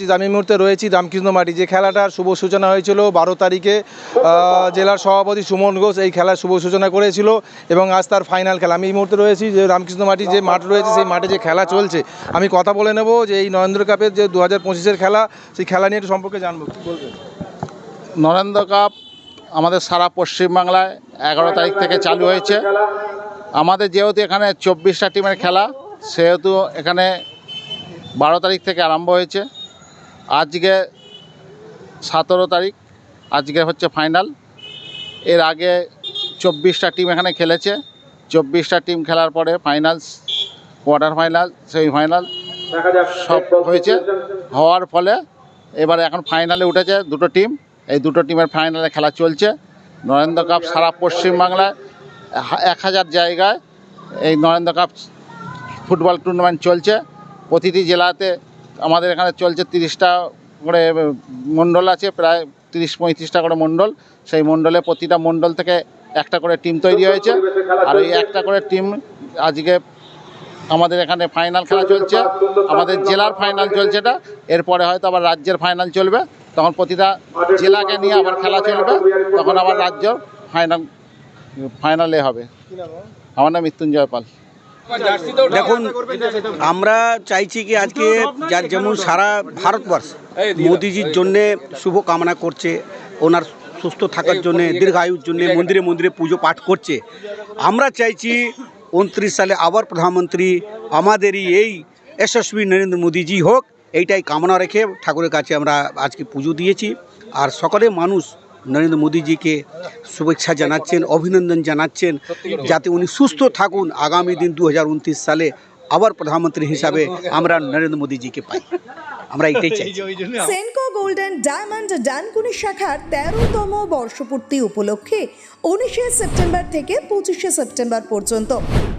জি, আমি মুহূর্তে রয়েছি রামকৃষ্ণ মাটি। যে খেলাটার শুভ সূচনা হয়েছিল বারো তারিখে জেলার সভাপতি সুমন ঘোষ এই খেলার শুভ সূচনা করেছিল এবং আজ তার ফাইনাল খেলা। আমি এই মুহূর্তে রয়েছি যে রামকৃষ্ণ মাটি যে মাঠ রয়েছে সেই মাঠে যে খেলা চলছে আমি কথা বলে নেব যে এই নরেন্দ্র কাপের যে দু হাজার খেলা সেই খেলা নিয়ে একটু সম্পর্কে জানব। কী বলবেন? নরেন্দ্র কাপ আমাদের সারা পশ্চিমবাংলায় এগারো তারিখ থেকে চালু হয়েছে। আমাদের যেহেতু এখানে চব্বিশটা টিমের খেলা সেহেতু এখানে বারো তারিখ থেকে আরম্ভ হয়েছে। আজকে সতেরো তারিখ আজকে হচ্ছে ফাইনাল এর আগে চব্বিশটা টিম এখানে খেলেছে। চব্বিশটা টিম খেলার পরে ফাইনাল কোয়ার্টার ফাইনাল সেমিফাইনাল সব হয়েছে। হওয়ার ফলে এবারে এখন ফাইনালে উঠেছে দুটো টিম এই দুটো টিমের ফাইনালে খেলা চলছে। নরেন্দ্র কাপ সারা পশ্চিমবাংলায় এক হাজার জায়গায় এই নরেন্দ্র কাপ ফুটবল টুর্নামেন্ট চলছে। প্রতিটি জেলাতে আমাদের এখানে চলছে তিরিশটা করে মণ্ডল আছে প্রায় তিরিশ পঁয়ত্রিশটা করে মণ্ডল। সেই মণ্ডলে প্রতিটা মণ্ডল থেকে একটা করে টিম তৈরি হয়েছে। আর এই একটা করে টিম আজকে আমাদের এখানে ফাইনাল খেলা চলছে। আমাদের জেলার ফাইনাল চলছে এটা। এরপরে হয়তো আবার রাজ্যের ফাইনাল চলবে। তখন প্রতিটা জেলাকে নিয়ে আবার খেলা চলবে। তখন আবার রাজ্য ফাইনাল ফাইনালে হবে। আমার নাম মৃত্যুঞ্জয় পাল। দেখুন, আমরা চাইছি কি আজকে যার যেমন সারা ভারতবর্ষ মোদিজির জন্যে শুভ কামনা করছে, ওনার সুস্থ থাকার জন্য, দীর্ঘায়ুর জন্য, মন্দিরে মন্দিরে পুজো পাঠ করছে। আমরা চাইছি উনত্রিশ সালে আবার প্রধানমন্ত্রী আমাদেরই এই যশস্বী নরেন্দ্র মোদীজি হোক, এইটাই কামনা রেখে ঠাকুরের কাছে আমরা আজকে পুজো দিয়েছি। আর সকলে মানুষ নরেন্দ্র মোদীজিকে শুভেচ্ছা জানাচ্ছেন অভিনন্দন জানাচ্ছেন যাতে উনি সুস্থ থাকুন। আগামী দিন দু সালে আবার প্রধানমন্ত্রী হিসাবে আমরা নরেন্দ্র মোদীজিকে পাই। আমরা এটাই চাই। সেনকো গোল্ডেন ডায়মন্ড ডানকুনি শাখার তেরোতম বর্ষপূর্তি উপলক্ষে উনিশে সেপ্টেম্বর থেকে পঁচিশে সেপ্টেম্বর পর্যন্ত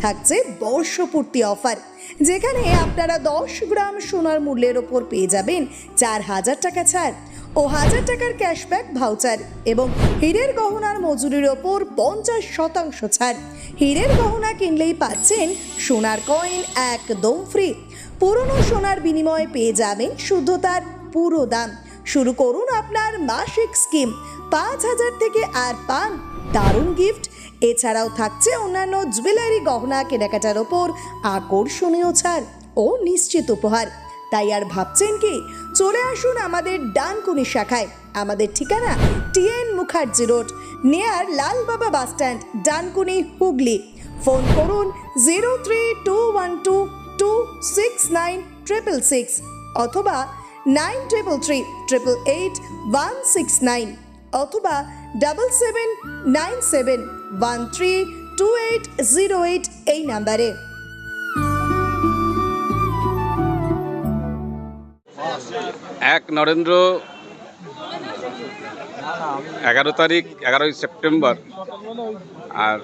থাকছে বর্ষপূর্তি অফার যেখানে আপনারা দশ গ্রাম সোনার মূল্যের ওপর পেয়ে যাবেন চার হাজার টাকা ছাড়। ও হাজার টাকার ক্যাশব্যাক ভাউচার এবং হীরের গহনার মজুরির ওপর পঞ্চাশ শতাংশ ছাড়। হীরের গহনা কিনলেই পাচ্ছেন সোনার কয়েন একদম ফ্রি পুরনো সোনার বিনিময়ে পেয়ে যাবেন শুদ্ধতার পুরো দাম। শুরু করুন আপনার মাসিক স্কিম পাঁচ হাজার থেকে আর পান। দারুণ গিফট এছাড়াও থাকছে অন্যান্য জুয়েলারি গহনা কেনাকাটার ওপর আকর্ষণীয় ছাড় ও নিশ্চিত উপহার। তাই আর ভাবছেন কি? চলে আসুন আমাদের ডানকুনি শাখায়। আমাদের ঠিকানা T N Mukherjee road near Lalbaba bus stand, Dankuni, Hooghly. Phone করুন zero three two one two two six nine triple six অথবা nine triple three triple eight one six nine অথবা double seven nine seven one three two eight zero eight এই নাম্বারে। এক নরেন্দ্র এগারো তারিখ, এগারোই September. আর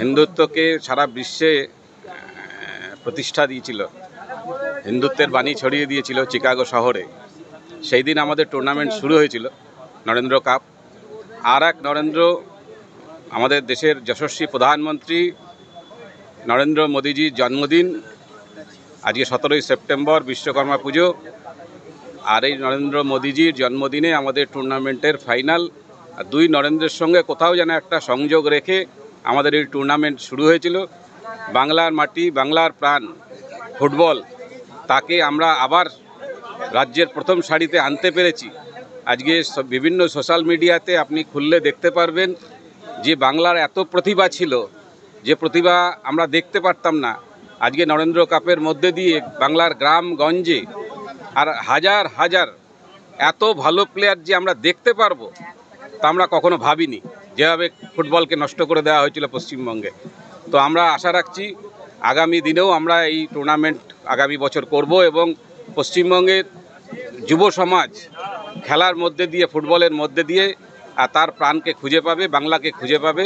হিন্দুত্বকে সারা বিশ্বে প্রতিষ্ঠা দিয়েছিল। হিন্দুত্বের বাণী ছড়িয়ে দিয়েছিল চিকাগো শহরে। সেই দিন আমাদের টুর্নামেন্ট শুরু হয়েছিল, নরেন্দ্র কাপ আর এক নরেন্দ্র, আমাদের দেশের যশস্বী প্রধানমন্ত্রী নরেন্দ্র মোদীজির জন্মদিন, আজকে সতেরোই সেপ্টেম্বর, বিশ্বকর্মা পুজো। আর এই নরেন্দ্র মোদীজির জন্মদিনে আমাদের টুর্নামেন্টের ফাইনাল। দুই নরেন্দ্রের সঙ্গে কোথাও যেন একটা সংযোগ রেখে আমাদের এই টুর্নামেন্ট শুরু হয়েছিল। বাংলার মাটি, বাংলার প্রাণ, ফুটবল, তাকে আমরা আবার রাজ্যের প্রথম সারিতে আনতে পেরেছি। আজকে বিভিন্ন সোশ্যাল মিডিয়াতে আপনি খুললে দেখতে পারবেন যে বাংলার এত প্রতিভা ছিল, যে প্রতিভা আমরা দেখতে পারতাম না। আজকে নরেন্দ্র কাপের মধ্যে দিয়ে বাংলার গ্রাম গঞ্জে আর হাজার হাজার এত ভালো প্লেয়ার যে আমরা দেখতে পারব, তা আমরা কখনো ভাবিনি। যেভাবে ফুটবলকে নষ্ট করে দেওয়া হয়েছিল পশ্চিমবঙ্গে। তো আমরা আশা রাখছি, আগামী দিনেও আমরা এই টুর্নামেন্ট আগামী বছর করব এবং পশ্চিমবঙ্গের যুব সমাজ খেলার মধ্যে দিয়ে, ফুটবলের মধ্যে দিয়ে, আর তার প্রাণকে খুঁজে পাবে, বাংলাকে খুঁজে পাবে,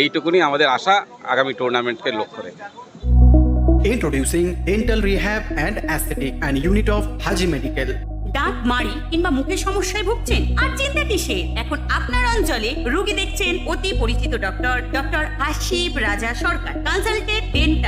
এইটুকুনি আমাদের আশা আগামী টুর্নামেন্টকে লক্ষ্য রেখে। Introducing Dental Rehab and Aesthetic and Unit of Haji Medical. দাঁত মাড়ি কিংবা মুখের সমস্যায় ভুগছেন আর চিন্তা কিসের এখন আপনার অঞ্চলে রোগী দেখছেন অতি পরিচিত doctor doctor Ashib Raja Sarkar consulted dental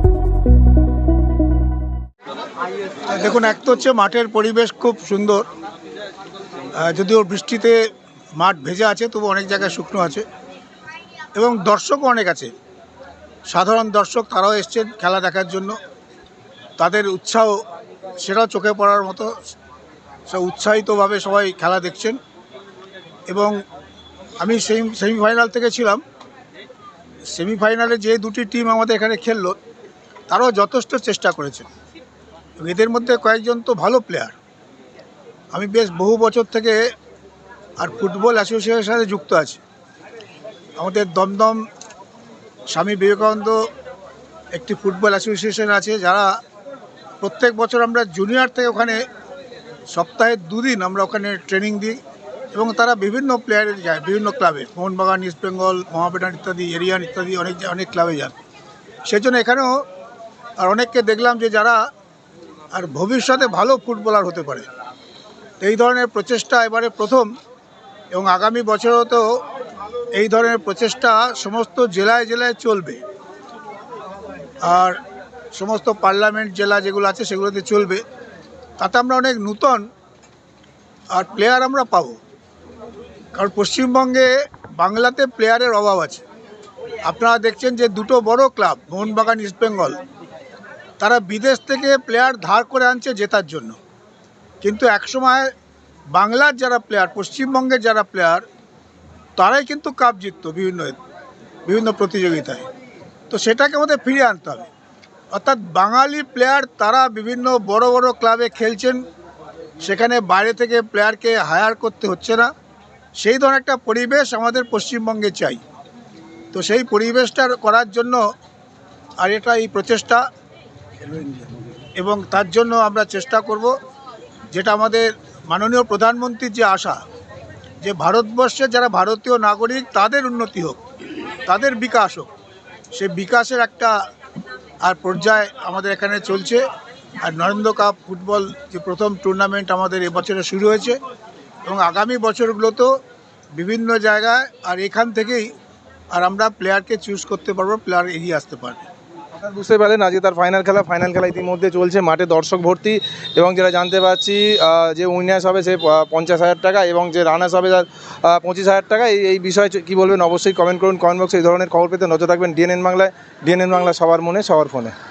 দেখুন, এক তো হচ্ছে মাঠের পরিবেশ খুব সুন্দর। যদিও বৃষ্টিতে মাঠ ভেজা আছে, তবু অনেক জায়গায় শুকনো আছে। এবং দর্শকও অনেক আছে। সাধারণ দর্শক তারাও এসছেন খেলা দেখার জন্য। তাদের উৎসাহ, সেটাও চোখে পড়ার মতো। উৎসাহিতভাবে সবাই খেলা দেখছেন। এবং আমি সেমি, সেমিফাইনাল থেকে ছিলাম। সেমিফাইনালে যে দুটি টিম আমাদের এখানে খেললো, তারাও যথেষ্ট চেষ্টা করেছেন। এবং এদের মধ্যে কয়েকজন তো ভালো প্লেয়ার আমি বেশ বহু বছর থেকে আর ফুটবল অ্যাসোসিয়েশনের সাথে যুক্ত আছি। আমাদের দমদম স্বামী বিবেকানন্দ একটি ফুটবল অ্যাসোসিয়েশন আছে, যারা প্রত্যেক বছর আমরা জুনিয়র থেকে ওখানে সপ্তাহে দুদিন আমরা ওখানে ট্রেনিং দিই এবং তারা বিভিন্ন প্লেয়ারে যায়, বিভিন্ন ক্লাবে মোহনবাগান ইস্ট বেঙ্গল মহাবেডান ইত্যাদি এরিয়ান ইত্যাদি, অনেক অনেক ক্লাবে যান। সেজন্য এখানেও আর অনেককে দেখলাম যে যারা আর ভবিষ্যতে ভালো ফুটবলার হতে পারে। এই ধরনের প্রচেষ্টা এবারে প্রথম এবং আগামী বছরও তো এই ধরনের প্রচেষ্টা সমস্ত জেলায় জেলায় চলবে। আর সমস্ত পার্লামেন্ট জেলা যেগুলো আছে সেগুলোতে চলবে। তাতে আমরা অনেক নূতন আর প্লেয়ার আমরা পাবো। কারণ পশ্চিমবঙ্গে বাংলাতে প্লেয়ারের অভাব আছে। আপনারা দেখছেন যে দুটো বড় ক্লাব, মোহনবাগান ইস্টবেঙ্গল তারা বিদেশ থেকে প্লেয়ার ধার করে আনছে জেতার জন্য। কিন্তু একসময় বাংলার যারা প্লেয়ার, পশ্চিমবঙ্গের যারা প্লেয়ার, তারাই কিন্তু কাপ জিততো বিভিন্ন বিভিন্ন প্রতিযোগিতায়। তো সেটাকে আমাদের ফিরিয়ে আনতে হবে। অর্থাৎ বাঙালি প্লেয়ার তারা বিভিন্ন বড় বড় ক্লাবে খেলছেন, সেখানে বাইরে থেকে প্লেয়ারকে হায়ার করতে হচ্ছে না। সেই ধরনের একটা পরিবেশ আমাদের পশ্চিমবঙ্গে চাই। তো সেই পরিবেশটা করার জন্য আর এটা এই প্রচেষ্টা এবং তার জন্য আমরা চেষ্টা করব যেটা আমাদের মাননীয় প্রধানমন্ত্রীর যে আশা, যে ভারতবর্ষে যারা ভারতীয় নাগরিক তাদের উন্নতি হোক, তাদের বিকাশ হোক, সে বিকাশের একটা আর পর্যায়ে আমাদের এখানে চলছে। আর নরেন্দ্র কাপ ফুটবল যে প্রথম টুর্নামেন্ট আমাদের এবছরে শুরু হয়েছে এবং আগামী বছরগুলোতেও বিভিন্ন জায়গায় আর এখান থেকেই আর আমরা প্লেয়ারকে চুজ করতে পারব প্লেয়ার এগিয়ে আসতে পারবে। আপনারা বুঝতে পারেন আজকে তার ফাইনাল খেলা ফাইনাল খেলা ইতিমধ্যে চলছে, মাঠে দর্শক ভর্তি। এবং যেটা জানতে পারছি যে উইনার্স হবে সে পঞ্চাশ হাজার টাকা এবং যে রানার্স হবে তার পঁচিশ হাজার টাকা। এই এই বিষয়ে কী বলবেন? অবশ্যই কমেন্ট করুন। কমেন্ট বক্সে এই ধরনের খবর পেতে নজর রাখবেন। ডিএনএন বাংলায় ডিএনএন বাংলা সবার মনে, সবার ফোনে।